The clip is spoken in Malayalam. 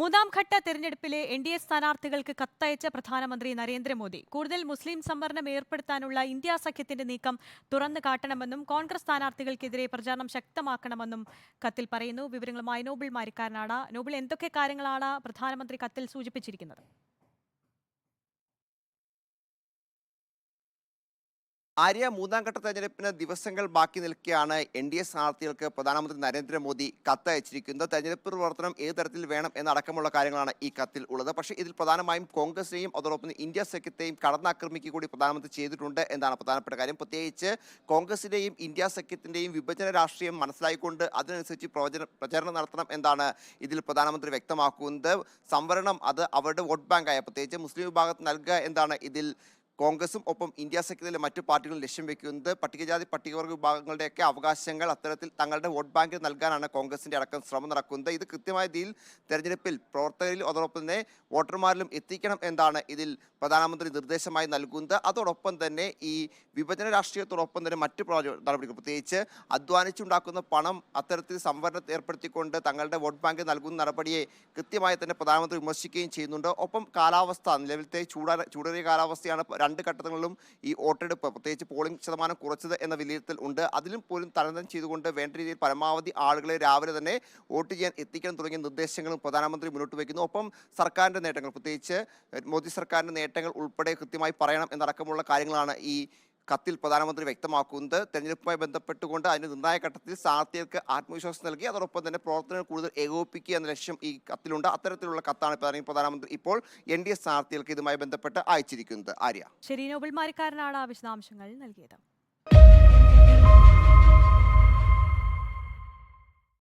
മൂന്നാം ഘട്ട തെരഞ്ഞെടുപ്പിലെ എൻ ഡി എ സ്ഥാനാർത്ഥികൾക്ക് കത്തയച്ച പ്രധാനമന്ത്രി നരേന്ദ്രമോദി. കൂടുതൽ മുസ്ലിം സംവരണം ഏർപ്പെടുത്താനുള്ള ഇന്ത്യ സഖ്യത്തിന്റെ നീക്കം തുറന്നു കാട്ടണമെന്നും കോൺഗ്രസ് സ്ഥാനാർത്ഥികൾക്കെതിരെ പ്രചാരണം ശക്തമാക്കണമെന്നും കത്തിൽ പറയുന്നു. വിവരങ്ങളുമായി നോബിൾ മാരിക്കാരനാണ്. നോബിൾ എന്തൊക്കെ കാര്യങ്ങളാണ് പ്രധാനമന്ത്രി കത്തിൽ സൂചിപ്പിച്ചിരിക്കുന്നത്? ആര്യ മൂന്നാം ഘട്ട തെരഞ്ഞെടുപ്പിന് ദിവസങ്ങൾ ബാക്കി നിൽക്കുകയാണ് എൻ ഡി എ സ്ഥാനാർത്ഥികൾക്ക് പ്രധാനമന്ത്രി നരേന്ദ്രമോദി കത്ത് അയച്ചിരിക്കുന്നത് തെരഞ്ഞെടുപ്പ് പ്രവർത്തനം ഏത് തരത്തിൽ വേണം എന്നടക്കമുള്ള കാര്യങ്ങളാണ് ഈ കത്തിൽ ഉള്ളത്. പക്ഷേ ഇതിൽ പ്രധാനമായും കോൺഗ്രസിനെയും അതോടൊപ്പം ഇന്ത്യ സഖ്യത്തെയും കടന്നാക്രമിക്കുക കൂടി പ്രധാനമന്ത്രി ചെയ്തിട്ടുണ്ട് എന്നാണ് പ്രധാനപ്പെട്ട കാര്യം. പ്രത്യേകിച്ച് കോൺഗ്രസിന്റെയും ഇന്ത്യ സഖ്യത്തിന്റെയും വിഭജന രാഷ്ട്രീയം മനസ്സിലായിക്കൊണ്ട് അതിനനുസരിച്ച് പ്രവചന പ്രചരണം നടത്തണം എന്നാണ് ഇതിൽ പ്രധാനമന്ത്രി വ്യക്തമാക്കുന്നത്. സംവരണം അത് അവരുടെ വോട്ട് ബാങ്കായ. പ്രത്യേകിച്ച് മുസ്ലിം വിഭാഗത്തിന് നൽകുക എന്നാണ് ഇതിൽ കോൺഗ്രസും ഒപ്പം ഇന്ത്യ സഖ്യത്തിലെ മറ്റു പാർട്ടികളും ലക്ഷ്യം വെക്കുന്നത് പട്ടികജാതി പട്ടികവർഗ വിഭാഗങ്ങളുടെയൊക്കെ അവകാശങ്ങൾ അത്തരത്തിൽ തങ്ങളുടെ വോട്ട് ബാങ്കിൽ നൽകാനാണ് കോൺഗ്രസിന്റെ അടക്കം ശ്രമം നടക്കുന്നത്. ഇത് കൃത്യമായ രീതിയിൽ തെരഞ്ഞെടുപ്പിൽ പ്രവർത്തകരിൽ അതോടൊപ്പം തന്നെ വോട്ടർമാരിലും എത്തിക്കണം എന്നാണ് ഇതിൽ പ്രധാനമന്ത്രി നിർദ്ദേശമായി നൽകുന്നത്. അതോടൊപ്പം തന്നെ ഈ വിഭജന രാഷ്ട്രീയത്തോടൊപ്പം തന്നെ മറ്റു നടപടികൾ പ്രത്യേകിച്ച് അധ്വാനിച്ചുണ്ടാക്കുന്ന പണം അത്തരത്തിൽ സംവരണം ഏർപ്പെടുത്തിക്കൊണ്ട് തങ്ങളുടെ വോട്ട് ബാങ്കിൽ നൽകുന്ന നടപടിയെ കൃത്യമായി തന്നെ പ്രധാനമന്ത്രി വിമർശിക്കുകയും ചെയ്യുന്നുണ്ട്. ഒപ്പം കാലാവസ്ഥ നിലവിലത്തെ ചൂടാ ചൂടേറിയ കാലാവസ്ഥയാണ് രണ്ട് ഘട്ടങ്ങളിലും ഈ വോട്ടെടുപ്പ് പ്രത്യേകിച്ച് പോളിംഗ് ശതമാനം കുറച്ചത് എന്ന വിലയിരുത്തൽ ഉണ്ട്. അതിലും പോലും തരണം ചെയ്തുകൊണ്ട് വേണ്ട രീതിയിൽ പരമാവധി ആളുകളെ രാവിലെ തന്നെ വോട്ട് ചെയ്യാൻ എത്തിക്കണം തുടങ്ങിയ നിർദ്ദേശങ്ങളും പ്രധാനമന്ത്രി മുന്നോട്ട് വയ്ക്കുന്നു. ഒപ്പം സർക്കാരിന്റെ നേട്ടങ്ങൾ പ്രത്യേകിച്ച് മോദി സർക്കാരിന്റെ നേട്ടങ്ങൾ ഉൾപ്പെടെ കൃത്യമായി പറയണം എന്നടക്കമുള്ള കാര്യങ്ങളാണ് ഈ കത്തിൽ പ്രധാനമന്ത്രി വ്യക്തമാക്കുന്നത്. തെരഞ്ഞെടുപ്പുമായി ബന്ധപ്പെട്ടുകൊണ്ട് അതിന്റെ നിർണായക ഘട്ടത്തിൽ സ്ഥാനാർത്ഥികൾക്ക് ആത്മവിശ്വാസം നൽകി അതോടൊപ്പം തന്നെ പ്രവർത്തനങ്ങൾ കൂടുതൽ ഏകോപിപ്പിക്കുക എന്ന ലക്ഷ്യം ഈ കത്തിലുണ്ട്. അത്തരത്തിലുള്ള കത്താണ് പ്രധാനമന്ത്രി ഇപ്പോൾ എൻ ഡി എ സ്ഥാനാർത്ഥികൾക്ക് ഇതുമായി ബന്ധപ്പെട്ട് അയച്ചിരിക്കുന്നത്. ആര്യ. ശരി നോബിൾ മാരിക്കാരനാണ് വിശദാംശങ്ങൾ നൽകിയത്.